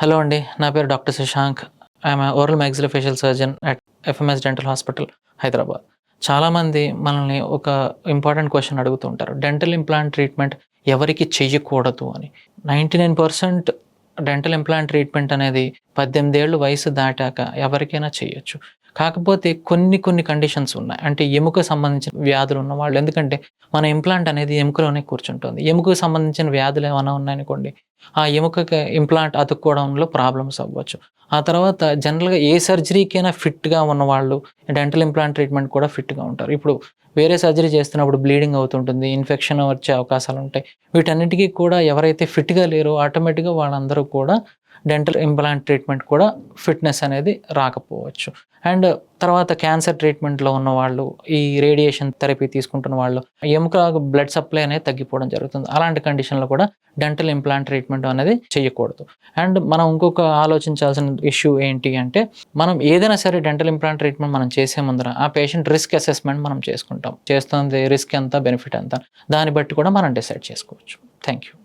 Hello అండి నా పేరు doctor Shashank I'm oral maxillofacial surgeon at FMS dental hospital Hyderabad చాలామంది మనల్ని ఒక ఇంపార్టెంట్ క్వశ్చన్ అడుగుతుంటారు. డెంటల్ ఇంప్లాంట్ ట్రీట్మెంట్ ఎవరికి చేయకూడదు అని. Ninety nine percent dental implant treatment అనేది పద్దెనిమిది ఏళ్ళు వయసు దాటాక ఎవరికైనా చేయొచ్చు కాకపోతే కొన్ని కొన్ని కండిషన్స్ ఉన్నాయి. అంటే ఎముక సంబంధించిన వ్యాధులు ఉన్న వాళ్ళు ఎందుకంటే మన ఇంప్లాంట్ అనేది ఎముకలోనే కూర్చుంటుంది. ఎముకకు సంబంధించిన వ్యాధులు ఏమైనా ఉన్నాయనుకోండి ఆ ఎముకకి ఇంప్లాంట్ అతుక్కోవడంలో ప్రాబ్లమ్స్ అవ్వచ్చు. ఆ తర్వాత జనరల్గా ఏ సర్జరీకైనా ఫిట్గా ఉన్న వాళ్ళు డెంటల్ ఇంప్లాంట్ ట్రీట్మెంట్ కూడా ఫిట్గా ఉంటారు. ఇప్పుడు వేరే సర్జరీ చేస్తున్నప్పుడు బ్లీడింగ్ అవుతుంటుంది ఇన్ఫెక్షన్ వచ్చే అవకాశాలు ఉంటాయి. వీటన్నిటికీ కూడా ఎవరైతే ఫిట్గా లేరో ఆటోమేటిక్గా వాళ్ళందరూ కూడా డెంటల్ ఇంప్లాంట్ ట్రీట్మెంట్ కూడా ఫిట్నెస్ అనేది రాకపోవచ్చు. అండ్ తర్వాత క్యాన్సర్ ట్రీట్మెంట్లో ఉన్న వాళ్ళు ఈ రేడియేషన్ థెరపీ తీసుకుంటున్న వాళ్ళు ఎముక బ్లడ్ సప్లై అనేది తగ్గిపోవడం జరుగుతుంది. అలాంటి కండిషన్లో కూడా డెంటల్ ఇంప్లాంట్ ట్రీట్మెంట్ అనేది చేయకూడదు. అండ్ మనం ఇంకొక ఆలోచించాల్సిన ఇష్యూ ఏంటి అంటే మనం ఏదైనా సరే డెంటల్ ఇంప్లాంట్ ట్రీట్మెంట్ మనం చేసే ముందర ఆ పేషెంట్ రిస్క్ అసెస్మెంట్ మనం చేసుకుంటాం. చేస్తుంది రిస్క్ ఎంత బెనిఫిట్ ఎంత దాన్ని బట్టి కూడా మనం డిసైడ్ చేసుకోవచ్చు. Thank you.